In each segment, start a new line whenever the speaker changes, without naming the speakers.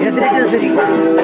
Yes, it is.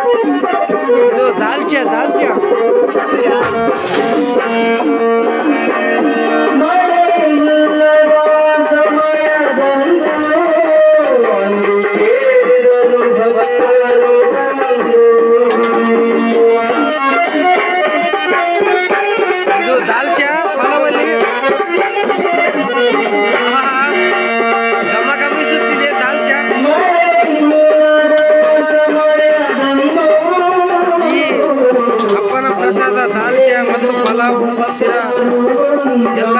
ಎಲ್ಲ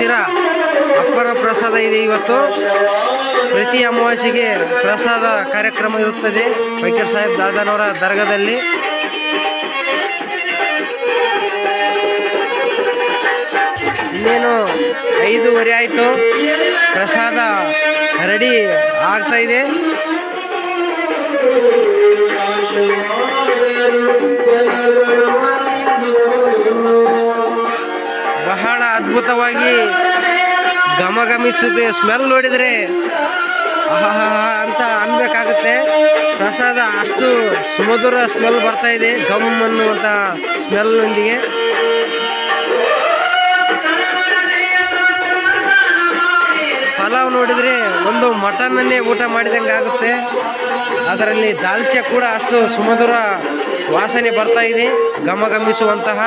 ಶಿರ ಅಪ್ಪನ ಪ್ರಸಾದ ಇದೆ ಇವತ್ತು. ಪ್ರತಿ ಅಮಾವಾಸ್ಯೆಗೆ ಪ್ರಸಾದ ಕಾರ್ಯಕ್ರಮ ಇರುತ್ತದೆ. ವೈಕರ್ ಸಾಹೇಬ್ ದಾದಾನವರ ದರ್ಗಾದಲ್ಲಿ. ಇನ್ನೇನು ಐದೂವರೆ ಆಯಿತು. ಪ್ರಸಾದ ರೆಡಿ ಆಗ್ತಾ ಇದೆ. ಬಹಳ ಅದ್ಭುತವಾಗಿ ಘಮಘಮಿಸುತ್ತೆ. ಸ್ಮೆಲ್ ನೋಡಿದರೆ ಅಂತ ಅನ್ಬೇಕಾಗುತ್ತೆ. ಪ್ರಸಾದ ಅಷ್ಟು ಸುಮಧುರ ಸ್ಮೆಲ್ ಬರ್ತಾ ಇದೆ. ಗಮ್ ಅನ್ನುವಂಥ ಸ್ಮೆಲ್ನೊಂದಿಗೆ. ಪಲಾವ್ ನೋಡಿದರೆ ಒಂದು ಮಟನನ್ನೇ ಊಟ ಮಾಡಿದಂಗೆ ಆಗುತ್ತೆ. ಅದರಲ್ಲಿ ದಾಲ್ಚೆ ಕೂಡ ಅಷ್ಟು ಸುಮಧುರ ವಾಸನೆ ಬರ್ತಾ ಇದೆ. ಘಮಘಮಿಸುವಂತಹ